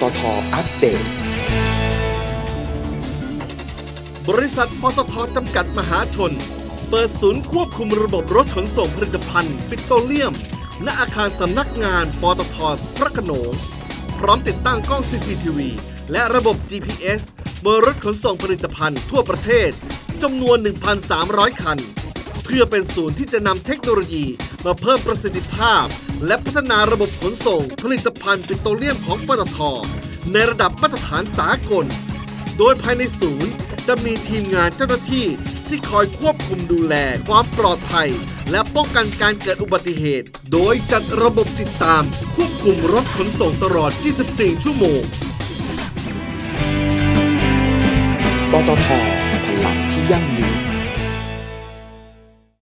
ตทอัปเดต บริษัทปตทจำกัดมหาชน เปิดศูนย์ควบคุมระบบรถขนส่งผลิตภัณฑ์ ปิโตรเลียม ณอาคารสำนักงานปตทพระโขนงพร้อมติดตั้งกล้อง CCTV และระบบ GPS บนรถขนส่งผลิตภัณฑ์ทั่วประเทศจำนวน 1,300 คัน เพื่อเป็นศูนย์ที่จะนำเทคโนโลยี มาเพิ่มประสิทธิภาพ และพัฒนาระบบขนส่ง ผลิตภัณฑ์ปิโตรเลียมของปตทในระดับมาตรฐานสากล โดยภายในศูนย์จะมีทีมงานเจ้าหน้าที่ที่คอยควบคุมดูแลความปลอดภัย และป้องกันการเกิดอุบัติเหตุ โดยจัดระบบติดตาม ควบคุมรถขนส่งตลอด 24 ชั่วโมง ปตทพลังที่ยั่งยืน